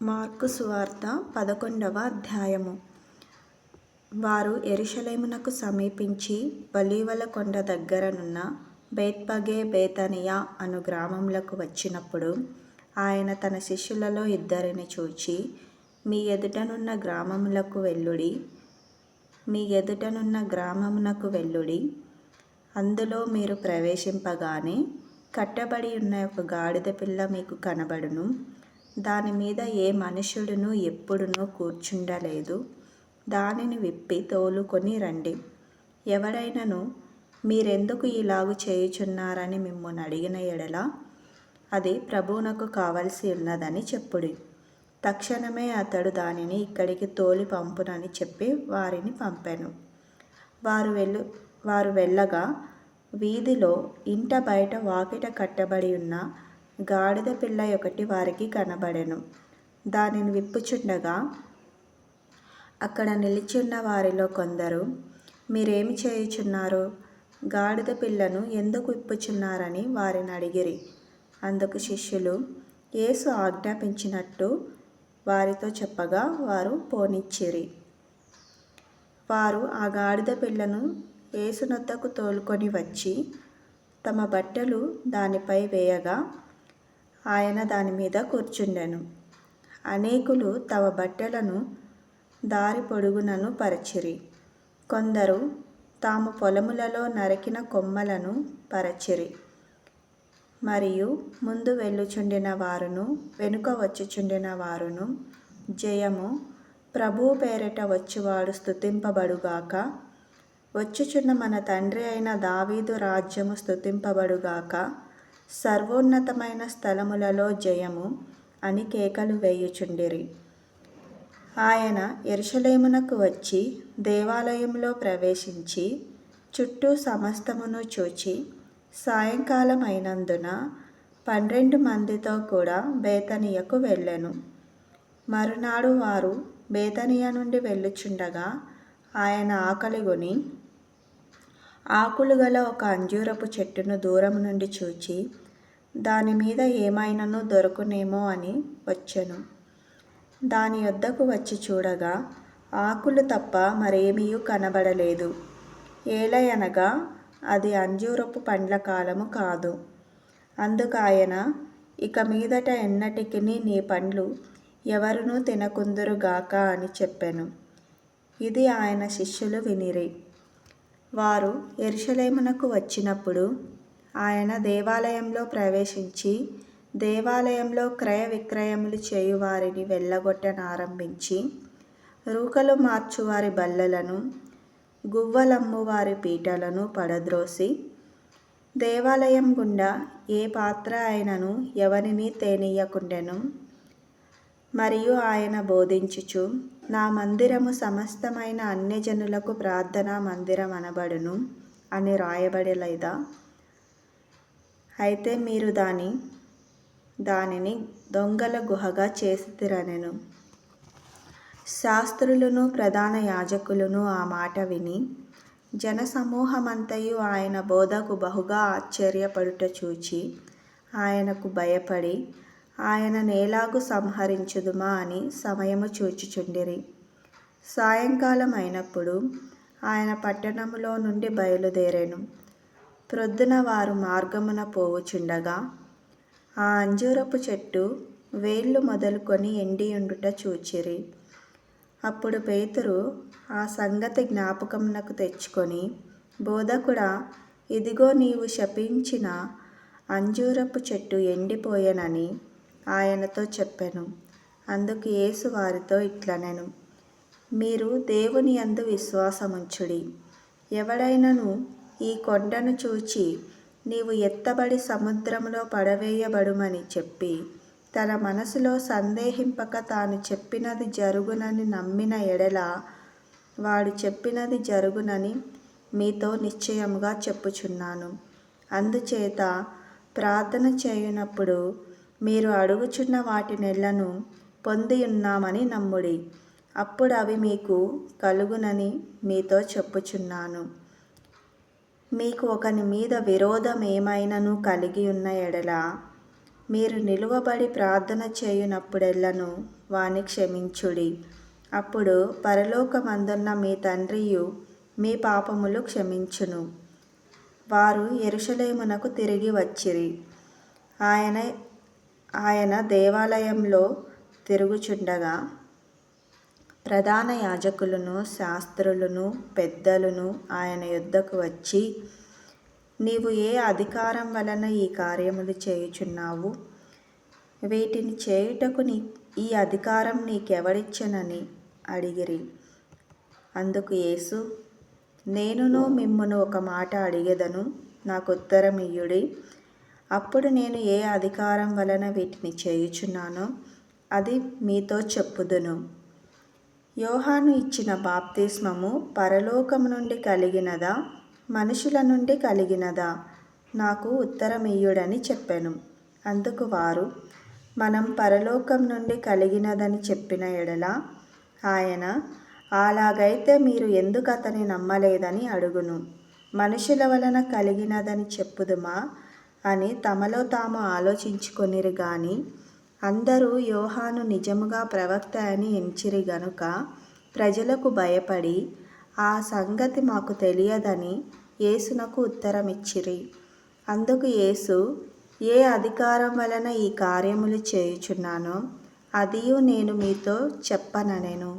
Mark సువార్త పదకొండవ అధ్యాయము. వారు ఎరుషలేమునకు సమీపించి బలీవల కొండ దగ్గరనున్న బేత్పగే బేతనియా అను గ్రామములకు వచ్చినప్పుడు ఆయన తన శిష్యులలో ఇద్దరిని చూచి మీ ఎదుటనున్న గ్రామములకు వెల్లుడి మీ ఎదుటనున్న గ్రామమునకు వెల్లుడి అందులో మీరు ప్రవేశింపగానే కట్టబడి ఉన్న ఒక గాడిద పిల్ల మీకు కనబడును. దాని మీద ఏ మనుషుడును ఎప్పుడునూ కూర్చుండలేదు. దానిని విప్పి తోలుకొని రండి. ఎవడైనను మీరెందుకు ఇలాగు చేయుచున్నారని మిమ్మల్ని అడిగిన ఎడల అది ప్రభువునకు కావలసి ఉన్నదని చెప్పుడి. తక్షణమే అతడు దానిని ఇక్కడికి తోలి పంపునని చెప్పి వారిని పంపాను. వారు వెళ్ళు వారు వెళ్ళగా వీధిలో ఇంట బయట వాకిట కట్టబడి ఉన్న గాడిద పిల్ల ఒకటి వారికి కనబడెను. దానిని విప్పుచుండగా అక్కడ నిలిచున్న వారిలో కొందరు మీరేమి చేయుచున్నారు? గాడిద పిల్లను ఎందుకు విప్పుచున్నారని వారిని అడిగిరి. అందుకు శిష్యులు యేసు ఆజ్ఞాపించినట్టు వారితో చెప్పగా వారు పోనిచ్చిరి. వారు ఆ గాడిద పిల్లను యేసునొద్దకు తోలుకొని వచ్చి తమ బట్టలు దానిపై వేయగా ఆయన దాని మీద కూర్చుండెను. అనేకులు తమ బట్టలను దారి పొడుగునను పరచిరి. కొందరు తాము పొలములలో నరికిన కొమ్మలను పరచిరి. మరియు ముందు వెళ్ళుచుండిన వారును వెనుక వచ్చుచుండిన వారును జయము ప్రభువు పేరిట వచ్చువాడు స్థుతింపబడుగాక వచ్చుచున్న మన తండ్రి అయిన దావీదు రాజ్యము స్థుతింపబడుగాక సర్వోన్నతమైన స్థలములలో జయము అని కేకలు వేయుచుండిరి. ఆయన ఎరుషలేమునకు వచ్చి దేవాలయంలో ప్రవేశించి చుట్టూ సమస్తమును చూచి సాయంకాలం అయినందున పన్నెండు మందితో కూడా బేతనియకు వెళ్ళెను. మరునాడు వారు బేతనియ నుండి వెళ్ళుచుండగా ఆయన ఆకలిగొని ఆకులు గల ఒక అంజూరపు చెట్టును దూరం నుండి చూచి దాని మీద ఏమైనను దొరకునేమో అని వచ్చెను. దాని యొద్దకు వచ్చి చూడగా ఆకులు తప్ప మరేమీ కనబడలేదు. ఏలయనగా అది అంజూరపు పండ్ల కాలము కాదు. అందుకాయన ఇక మీదట ఎన్నటికి నీ పండ్లు ఎవరునూ తినకుందురుగాక అని చెప్పాను. ఇది ఆయన శిష్యులు వినిరి. వారు ఎరుషలేమునకు వచ్చినప్పుడు ఆయన దేవాలయంలో ప్రవేశించి దేవాలయంలో క్రయ విక్రయములు చేయువారిని వెళ్ళగొట్టనారంభించి రూకలు మార్చువారి బల్లలను గువ్వలమ్ము వారి పీటలను పడద్రోసి దేవాలయం గుండా ఏ పాత్ర అయినను ఎవరిని తేనీయకుండెను మరియు ఆయన బోధించుచు నా మందిరము సమస్తమైన అన్యజనులకు ప్రార్థనా మందిరం అనబడును అని రాయబడలేదా? అయితే మీరు దాని దానిని దొంగల గుహగా చేసితిరనెను. శాస్త్రులను ప్రధాన యాజకులను ఆ మాట విని జనసమూహమంతయు ఆయన బోధకు బహుగా ఆశ్చర్యపడుట చూచి ఆయనకు భయపడి ఆయన నేలాగు సంహరించుదుమా అని సమయము చూచుచుండిరి. సాయంకాలం అయినప్పుడు ఆయన పట్టణములో నుండి బయలుదేరాను. ప్రొద్దున వారు మార్గమున పోవుచుండగా ఆ అంజూరపు చెట్టు వేళ్ళు మొదలుకొని ఎండియుండుట చూచిరి. అప్పుడు పేతురు ఆ సంగతి జ్ఞాపకమునకు తెచ్చుకొని బోధకుడా ఇదిగో నీవు శపించిన అంజూరపు చెట్టు ఎండిపోయెనని ఆయనతో చెప్పాను. అందుకు యేసు వారితో ఇట్లనెను. మీరు దేవుని అందు విశ్వాసముంచుడి. ఎవడైనను ఈ కొండను చూచి నీవు ఎత్తబడి సముద్రంలో పడవేయబడుమని చెప్పి తన మనసులో సందేహింపక తాను చెప్పినది జరుగునని నమ్మిన ఎడల వాడు చెప్పినది జరుగునని మీతో నిశ్చయముగా చెప్పుచున్నాను. అందుచేత ప్రార్థన చేయునప్పుడు మీరు అడుగుచున్న వాటి నెలను పొంది ఉన్నామని నమ్ముడి అప్పుడు అవి మీకు కలుగునని మీతో చెప్పుచున్నాను. మీకు ఒకని మీద విరోధం ఏమైనను కలిగి ఉన్న ఎడల మీరు నిలువబడి ప్రార్థన చేయునప్పుడెల్లను వాని క్షమించుడి. అప్పుడు పరలోకమందున్న మీ తండ్రియు మీ పాపములు క్షమించును. వారు ఎరుషలేమునకు తిరిగి వచ్చిరి. ఆయన ఆయన దేవాలయంలో తిరుగుచుండగా ప్రధాన యాజకులను శాస్త్రులను పెద్దలను ఆయన యొద్దకు వచ్చి నీవు ఏ అధికారం వలన ఈ కార్యములు చేయుచున్నావు? వీటిని చేయుటకు నీ ఈ అధికారం నీకెవడిచ్చనని అడిగిరి. అందుకు యేసు నేనును మిమ్మను ఒక మాట అడిగేదను నాకు ఉత్తరం ఇయ్యుడి అప్పుడు నేను ఏ అధికారం వలన వీటిని చేయుచున్నానో అది మీతో చెప్పుదును. యోహాను ఇచ్చిన బాప్తిస్మము పరలోకము నుండి కలిగినదా? మనుషుల నుండి కలిగినదా? నాకు ఉత్తరమియ్యుడని చెప్పాను. అందుకు వారు మనం పరలోకం నుండి కలిగినదని చెప్పిన ఎడల ఆయన అలాగైతే మీరు ఎందుకు అతని నమ్మలేదని అడుగును? మనుషుల వలన కలిగినదని చెప్పుదుమా అని తమలో తాము ఆలోచించుకొనిరు కానీ అందరూ యోహాను నిజముగా ప్రవక్త అని ఎంచిరి గనుక ప్రజలకు భయపడి ఆ సంగతి మాకు తెలియదని యేసునకు ఉత్తరమిచ్చిరి. అందుకు యేసు ఏ అధికారం వలన ఈ కార్యములు చేయుచున్నానో అదియు నేను మీతో చెప్పననెను.